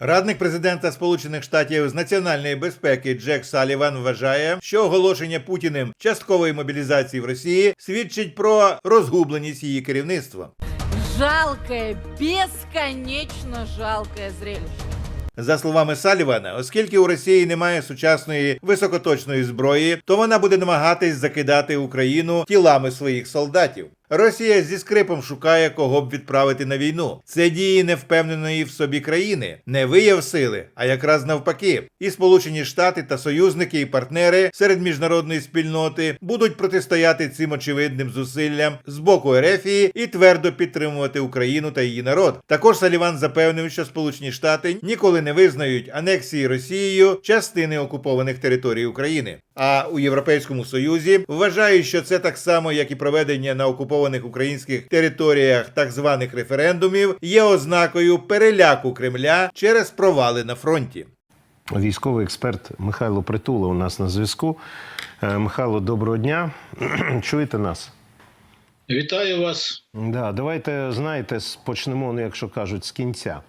Радник президента Сполучених Штатів з національної безпеки Джек Саліван вважає, що оголошення Путіним часткової мобілізації в Росії свідчить про розгубленість її керівництва. Жалкое, бесконечно жалкое зрелище. За словами Салівана, оскільки у Росії немає сучасної високоточної зброї, то вона буде намагатись закидати Україну тілами своїх солдатів. Росія зі скрипом шукає, кого б відправити на війну. Це дії невпевненої в собі країни, не вияв сили, а якраз навпаки. І Сполучені Штати та союзники і партнери серед міжнародної спільноти будуть протистояти цим очевидним зусиллям з боку Ерефії і твердо підтримувати Україну та її народ. Також Саліван запевнив, що Сполучені Штати ніколи не визнають анексії Росією частини окупованих територій України. А у Європейському Союзі вважають, що це так само, як і проведення на окупованих українських територіях так званих референдумів, є ознакою переляку Кремля через провали на фронті. Військовий експерт Михайло Притула у нас на зв'язку. Е, Михайло, доброго дня. Чуєте нас? Вітаю вас. Да, давайте знаєте, почнемо, ну, якщо кажуть, з кінця.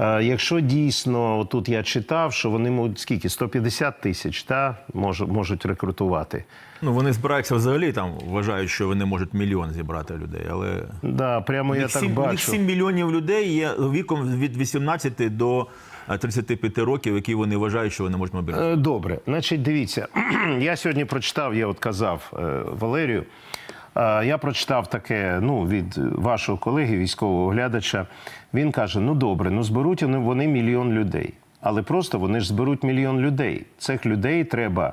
Е, Якщо дійсно тут я читав, що вони можуть скільки 150 тисяч та мож- можуть рекрутувати. Ну вони збираються взагалі там, вважають, що вони можуть мільйон зібрати людей, але Да, прямо я них так сім- у них 7 мільйонів людей є віком від 18 до е, 35 років, які вони вважають, що вони можуть мобілізувати. Е, Добре, значить, дивіться, я сьогодні прочитав, я от казав е, Валерію. Е, Я прочитав таке ну, від вашого колеги, військового оглядача. Він каже: ну добре, ну зберуть вони, мільйон людей. Але просто вони ж зберуть мільйон людей. Цих людей треба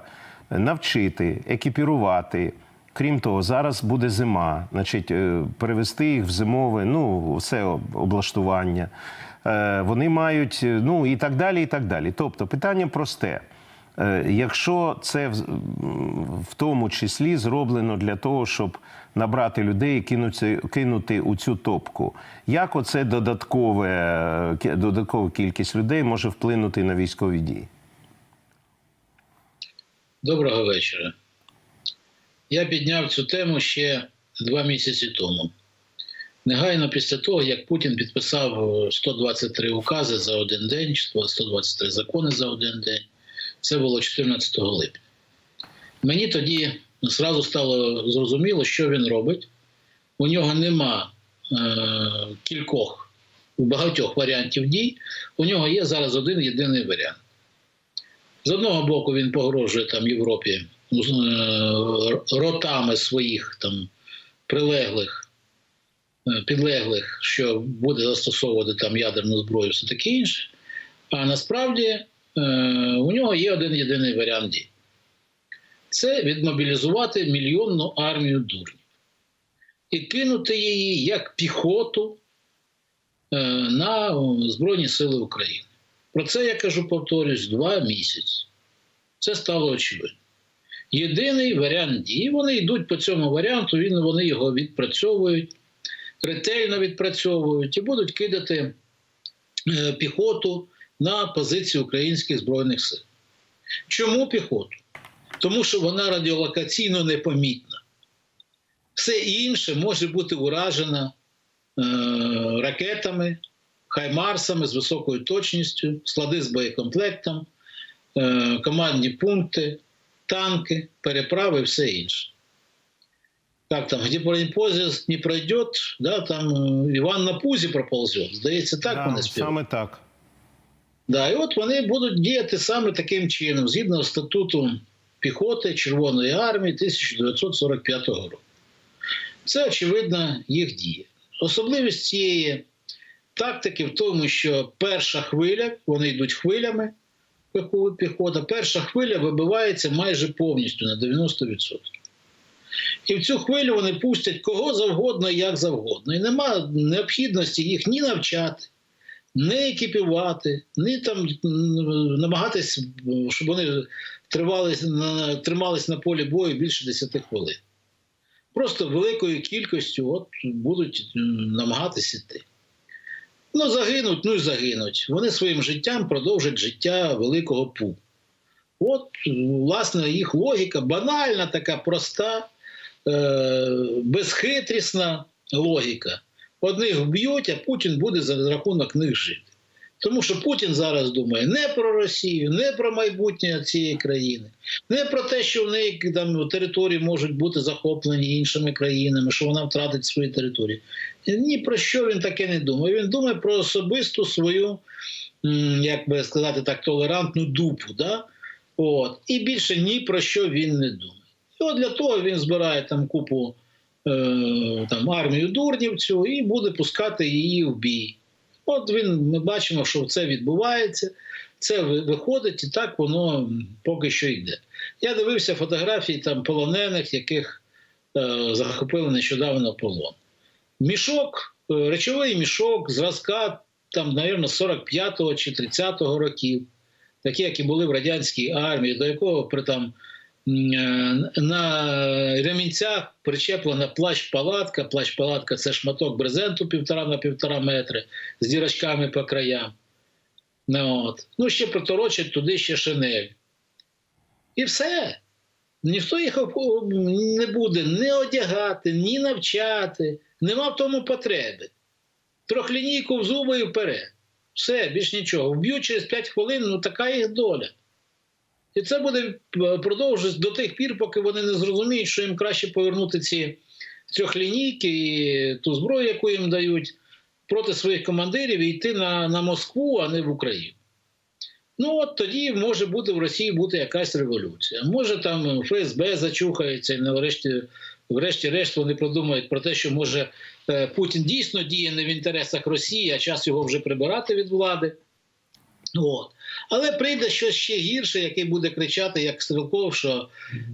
навчити, екіпірувати. Крім того, зараз буде зима, значить, е, перевести їх в зимове, ну, все облаштування. Е, Вони мають, е, ну і так далі, і так далі. Тобто, питання просте. Е, Якщо це в, тому числі зроблено для того, щоб набрати людей і кинути, кинути у цю топку, як оце додаткове, е, додаткова кількість людей може вплинути на військові дії? Доброго вечора. Я підняв цю тему ще два місяці тому. Негайно після того, як Путін підписав е, 123 укази за один день, 123 закони за один день. Це було 14 липня. Мені тоді зразу стало зрозуміло, що він робить. У нього нема е, кількох, багатьох варіантів дій. У нього є зараз один єдиний варіант. З одного боку, він погрожує там Європі е, ротами своїх там прилеглих, е, підлеглих, що буде застосовувати там ядерну зброю, все таке інше. А насправді у нього є один єдиний варіант дій. Це відмобілізувати мільйонну армію дурнів і кинути її як піхоту е, на Збройні Сили України. Про це я кажу, повторюсь, два місяці. Це стало очевидно. Єдиний варіант дії, вони йдуть по цьому варіанту, він, вони його відпрацьовують, ретельно відпрацьовують і будуть кидати е, піхоту на позиції українських Збройних сил. Чому піхоту? Тому що вона радіолокаційно непомітна. Все інше може бути уражено е, ракетами, хаймарсами з високою точністю, склади з боєкомплектом, е, командні пункти, танки, переправи і все інше. Как там, где бронепоезд не пройдет, да, там е, Іван на пузі проползет. Здається, так Да, вони співають. саме так. Да, і от вони будуть діяти саме таким чином, згідно статуту піхоти Червоної армії 1945 року. Це, очевидно, їх дія. Особливість цієї тактики в тому, що перша хвиля, вони йдуть хвилями, піхота, перша хвиля вибивається майже повністю на 90%. І в цю хвилю вони пустять кого завгодно, як завгодно. І нема необхідності їх ні навчати, не екіпівати, ні там м, намагатись, щоб вони тривались тримались на полі бою більше 10 хвилин. Просто великою кількістю от, будуть м, намагатись іти. Ну, загинуть, ну і загинуть. Вони своїм життям продовжать життя великого пу. От, власне, їх логіка банальна, така проста, е- безхитрісна логіка. Одних вб'ють, а Путін буде за рахунок них жити. Тому що Путін зараз думає не про Росію, не про майбутнє цієї країни, не про те, що в неї там території можуть бути захоплені іншими країнами, що вона втратить свої території. Ні про що він таке не думає. Він думає про особисту свою, як би сказати так, толерантну дупу. Да? От. І більше ні про що він не думає. І от для того він збирає там купу там, армію дурнів цю і буде пускати її в бій. От він, ми бачимо, що це відбувається, це виходить, і так воно поки що йде. Я дивився фотографії там полонених, яких е, захопили нещодавно полон. Мішок, е, речовий мішок, зразка там, мабуть, 45-го чи 30-го років, такі, які були в радянській армії, до якого при там е, на ремінцях причеплена плащ-палатка. Плащ-палатка це шматок брезенту півтора на півтора метри з дірочками по краям. Ну, от. ну ще проторочать туди ще шинель. І все. Ніхто їх не буде ні одягати, ні навчати. Нема в тому потреби. Трьохлінійку в зуби і вперед. Все, більш нічого. Вб'ють через 5 хвилин, ну така їх доля. І це буде е, продовжуватися до тих пір, поки вони не зрозуміють, що їм краще повернути ці трьохлінійки і ту зброю, яку їм дають, проти своїх командирів і йти на, на Москву, а не в Україну. Ну от тоді може бути в Росії бути якась революція. Може там ФСБ зачухається, і нарешті, врешті-решт вони продумають про те, що може е, Путін дійсно діє не в інтересах Росії, а час його вже прибирати від влади. От. Але прийде щось ще гірше, який буде кричати, як Стрелков, що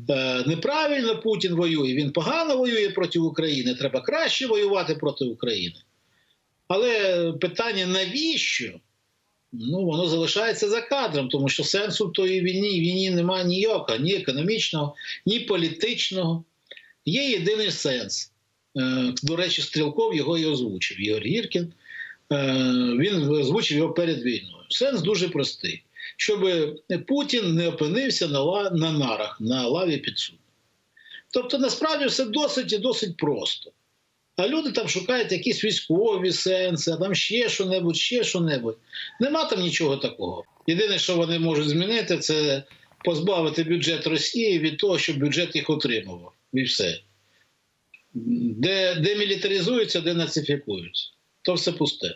е, неправильно Путін воює, він погано воює проти України, треба краще воювати проти України. Але питання навіщо? Ну, воно залишається за кадром, тому що сенсу в тої війні війні немає ніякого, ні економічного, ні політичного. Є єдиний сенс. Е, До речі, Стрілков його і озвучив. Ігор Гіркін. Е, Він озвучив його перед війною. Сенс дуже простий: щоб Путін не опинився на, на нарах, на лаві підсуду. Тобто, насправді все досить і досить просто. А люди там шукають якісь військові сенси, а там ще що-небудь, ще що-небудь. Нема там нічого такого. Єдине, що вони можуть змінити, це позбавити бюджет Росії від того, щоб бюджет їх отримував. І все. Де, де мілітаризуються, де нацифікуються. То все пусте.